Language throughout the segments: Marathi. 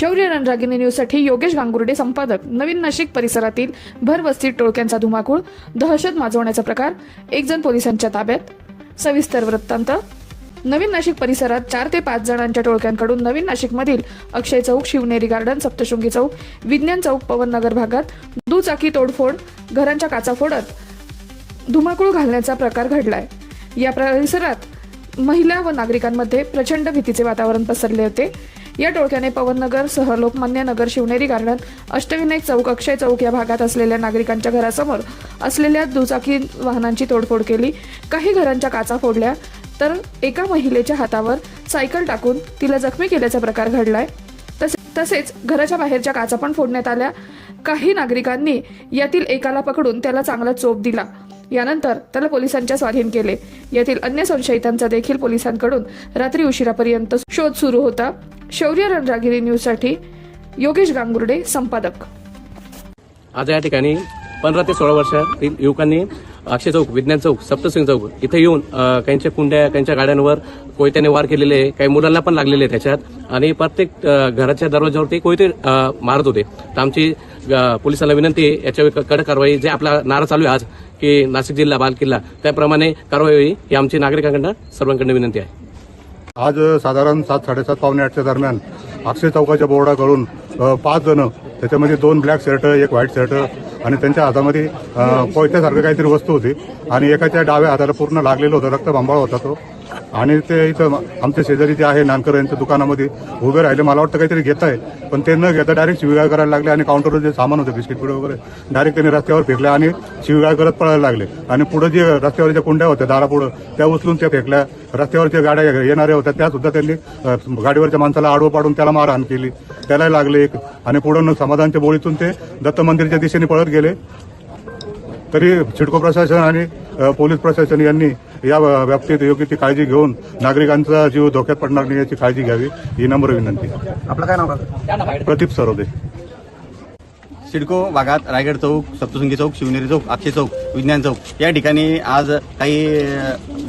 शौर्य रणरागिनी न्यूजसाठी योगेश गांगुर्डे संपादक नवीन नाशिक परिसरातील भरवस्ती टोळक्यांचा धुमाकूळ दहशत माजवण्याचा प्रकार एक जण पोलिसांच्या ताब्यात सविस्तर वृत्तांत. नवीन नाशिक परिसरात चार ते पाच जणांच्या टोळक्यांकडून नवीन नाशिकमधील अक्षय चौक शिवनेरी गार्डन सप्तशृंगी चौक विज्ञान चौक पवन नगर भागात दुचाकी तोडफोड घरांच्या काचा फोडत धुमाकूळ घालण्याचा प्रकार घडलाय. या परिसरात महिला व नागरिकांमध्ये प्रचंड भीतीचे वातावरण पसरले होते. या टोळक्याने पवननगर सह लोकमान्य नगर शिवनेरी गार्डन अष्टविनायक चौक अक्षय चौक या भागात असलेल्या नागरिकांच्या घरासमोर असलेल्या दुचाकी वाहनांची तोडफोड केली. काही घरांच्या काचा फोडल्या तर एका महिलेच्या हातावर सायकल टाकून तिला जखमी केल्याचा प्रकार घडलाय. तसे- तसेच घराच्या बाहेरच्या काचा पण फोडण्यात आल्या. काही नागरिकांनी यातील एकाला पकडून त्याला चांगला चोप दिला. यानंतर त्याला पोलिसांच्या स्वाधीन केले. यातील अन्य संशयितांचा देखील पोलिसांकडून रात्री उशिरापर्यंत शोध सुरू होता. शौर्य रणरागिरी न्यूजसाठी योगेश गांगुर्डे संपादक. आज या ठिकाणी पंधरा ते सोळा वर्षातील युवकांनी अक्षय चौक विज्ञान चौक सप्तसिंग चौक इथे येऊन त्यांच्या काहींच्या कुंड्या काहींच्या गाड्यांवर कोयत्याने वार केलेले आहे. काही मुलांना पण लागलेले आहे त्याच्यात आणि प्रत्येक घराच्या दरवाजावरती कोयते मारत होते. तर आमची पोलिसांना विनंती आहे याच्यावर कडक कारवाई जे आपला नारा चालू आहे आज की नाशिक जिल्हा बाल किल्ला त्याप्रमाणे कारवाई होईल ही आमची नागरिकांकडनं सर्वांकडनं विनंती आहे. आज साधारण सात साडेसात पावणे आठच्या दरम्यान अक्षय चौकाच्या बोर्डाकडून पाच जण त्याच्यामध्ये दोन ब्लॅक शर्ट एक व्हाईट शर्ट आणि त्यांच्या हातामध्ये अ, कोयत्यासारखं काहीतरी वस्तू होती आणि एकाच्या डाव्या हाताला पूर्ण लागलेलं होतं रक्तभांबाळ होता तो. आणि ते इथं आमच्या शेजारी जे आहे नानकर यांच्या दुकानामध्ये उभे राहिले. मला वाटतं काहीतरी घेत आहे. पण ते न घेता डायरेक्ट शिवीगाळ करायला लागले आणि काउंटरवर जे सामान होतं बिस्किट पुढे वगैरे डायरेक्ट त्यांनी रस्त्यावर फेकले आणि शिवीगाळ करत पळायला लागले. आणि पुढे जे रस्त्यावर ज्या कुंड्या होत्या दारापुढं त्या उचलून त्या फेकल्या. रस्त्यावरच्या गाड्या येणाऱ्या होत्या त्या सुद्धा त्यांनी गाडीवरच्या माणसाला आडवं पाडून त्याला मारहाण केली. त्याला लागले एक. आणि पुढं समाधानच्या बोळीतून ते दत्त मंदिरच्या दिशेने पळत गेले. तरी सिडको प्रशासन आणि पोलीस प्रशासन यांनी या बाबतीत योग्य ती काळजी घेऊन नागरिकांचा जीव धोक्यात पडणार नाही याची काळजी घ्यावी ही नम्र विनंती. आपलं काय नाव प्रदीप सरोदे. सिडको भागात रायगड चौक सप्तशृंगी चौक शिवनेरी चौक अक्षय चौक विज्ञान चौक या ठिकाणी आज काही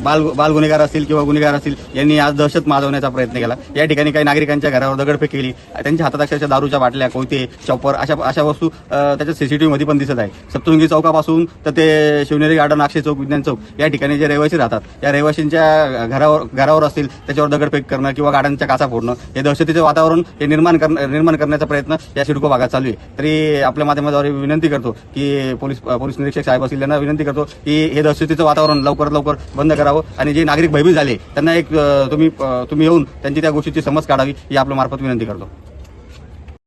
बाल बाल गुन्हेगार असतील किंवा गुन्हेगार असतील यांनी आज दहशत माजवण्याचा प्रयत्न केला. या ठिकाणी काही नागरिकांच्या घरावर दगडफेक केली. त्यांच्या हातात अक्षरशः दारूच्या बाटल्या कोयते चॉपर अशा अशा वस्तू त्याच्या सीसीटीव्ही मध्ये पण दिसत आहे. सप्तुंगी चौकापासून तर ते शिवनेरी गार्डन अक्षय चौक विज्ञान चौक या ठिकाणी जे रहिवासी राहतात या रहिवाशींच्या घरावर घरावर असतील त्याच्यावर दगडफेक करणं किंवा गाड्यांच्या काचा फोडणं हे दहशतीचं वातावरण हे निर्माण करणं निर्माण करण्याचा प्रयत्न या सिडको भागात चालू आहे. तरी आपल्या माध्यमाद्वारे विनंती करतो की पोलीस पोलीस निरीक्षक साहेब असतील यांना विनंती करतो की हे दहशतीचं वातावरण लवकरात लवकर बंद करावं आणि जे नागरिक भयभीत झाले त्यांना एक तुम्ही तुम्ही येऊन त्यांची त्या गोष्टीची समज काढावी ही आपल्या मार्फत विनंती करतो.